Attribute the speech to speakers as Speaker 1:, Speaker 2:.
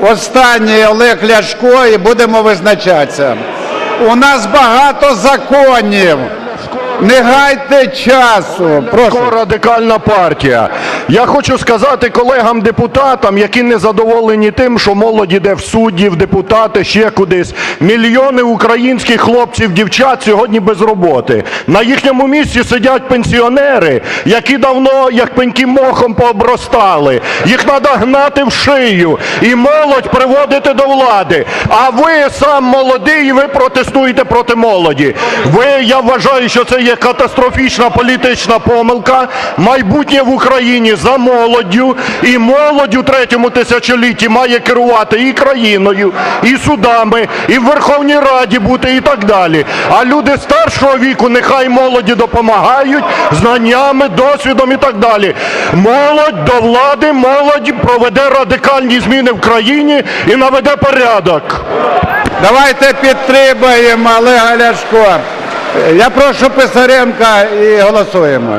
Speaker 1: Останній Олег Ляшко і будемо визначатися. У нас багато законів. Не гайте часу. Прошу.
Speaker 2: Радикальна партія. Я хочу сказати колегам депутатам, які не задоволені тим, що молодь іде в судді, в депутати, ще кудись. Мільйони українських хлопців, дівчат сьогодні без роботи. На їхньому місці сидять пенсіонери, які давно, як пеньки мохом пообростали. Їх треба гнати в шию і молодь приводити до влади. А ви сам молодий, і ви протестуєте проти молоді. Ви, я вважаю, що це є катастрофічна політична помилка. Майбутнє в Україні за молоддю, і молодь у третьому тисячолітті має керувати і країною, і судами, і в Верховній Раді бути, і так далі. А люди старшого віку нехай молоді допомагають знаннями, досвідом і так далі. Молодь до влади, молодь проведе радикальні зміни в країні і наведе порядок.
Speaker 1: Давайте підтримаємо Олега Ляшко. Я прошу Писаренка і голосуємо.